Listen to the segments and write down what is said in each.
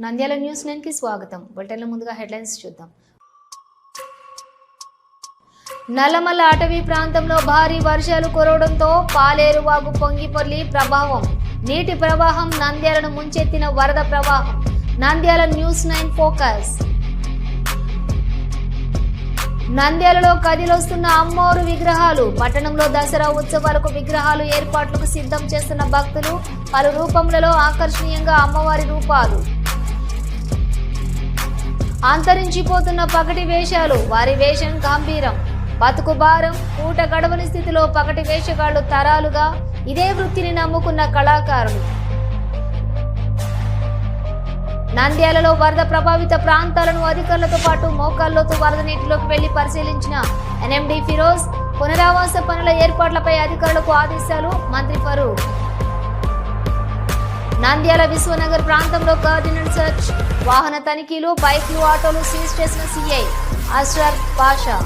Nandyal news నైన్కి స్వాగతం. బులెటిన్ల ముందుగా హెడ్లైన్స్ చూద్దాం. నల్లమల్ల అటవీ ప్రాంతంలో భారీ వర్షాలు కురవడంతో పాలేరు వాగు పొంగిపొర్లి ప్రభావం. నీటి ప్రవాహం నంద్యాలను ముంచెత్తిన వరద ప్రవాహం. Nandyal news nine focus. నంద్యాలలో కదిలొస్తున్న అమ్మోరు విగ్రహాలు పట్టణంలో దసరా ఉత్సవాలకు విగ్రహాలు ఏర్పాట్లకు సిద్ధం చేస్తున్న భక్తులు పలు రూపములలో ఆకర్షణీయంగా అమ్మవారి రూపాలు. అంతరించిపోతున్న పగటి వేషాలు వారి వేషం గంభీరం. బతుకు భారం పూట గడవని స్థితిలో పగటి వేషగాళ్ళు తరాలుగా ఇదే వృత్తిని నమ్ముకున్న కళాకారులు. నంద్యాలలో వరద ప్రభావిత ప్రాంతాలను అధికారులతో పాటు మోకాల్లోతు వరద నీటిలోకి వెళ్ళి పరిశీలించిన ఎన్ఎండి ఫిరోజ్ పునరావాస పనుల ఏర్పాట్లపై అధికారులకు ఆదేశాలు మంత్రి ఫరూక్. నంద్యాల విశ్వనగర్ ప్రాంతంలో కార్డినల్ సెర్చ్. వాహన తనిఖీలు బైక్లు ఆటోలు సీజ్ చేసిన సీఐ అస్రార్ పాషా.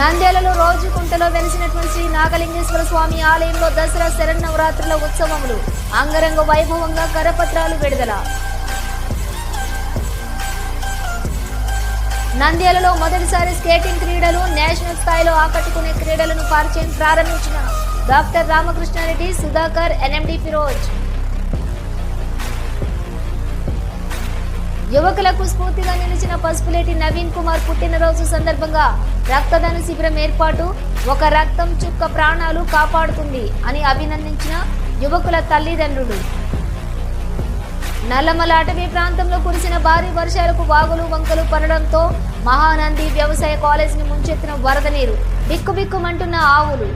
నంద్యాలలో రోజుకుంటలో వెలిసినటువంటి శ్రీ నాగలింగేశ్వర స్వామి ఆలయంలో దసరా శరన్నవరాత్రుల ఉత్సవములు. అంగరంగ వైభవంగా కరపత్రాలు విడుదల. నంద్యాలలో మొదటిసారి స్కేటింగ్ క్రీడలు నేషనల్ స్థాయిలో ఆకట్టుకునే క్రీడలను పరిచయం ప్రారంభించిన డాక్టర్ రామకృష్ణారెడ్డి సుధాకర్ ఎన్ఎండి ఫిరోజ్. యువకులకు స్ఫూర్తిగా నిలిచిన పసుపులేటి నవీన్ కుమార్ పుట్టినరోజు సందర్భంగా రక్తదాన శిబిరం ఏర్పాటు ఒక రక్తం చుక్క ప్రాణాలు కాపాడుతుంది అని అభినందించిన యువకుల తల్లిదండ్రులు. నల్లమల అటవీ ప్రాంతంలో కురిసిన భారీ వర్షాలకు వాగులు వంకలు పడడంతో మహానంది వ్యవసాయ కాలేజీని ముంచెత్తిన వరద నీరు. బిక్కుబిక్కుమంటున్న ఆవులు.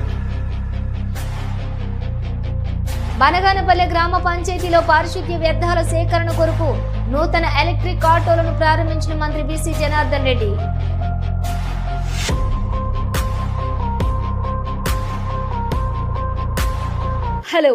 బనగానపల్లె గ్రామ పంచాయతీలో పారిశుద్ధ్య వ్యర్థాల సేకరణ కొరకు నూతన ఎలక్ట్రిక్ ఆటోలను ప్రారంభించిన మంత్రి BC Janardhan Reddy. Hello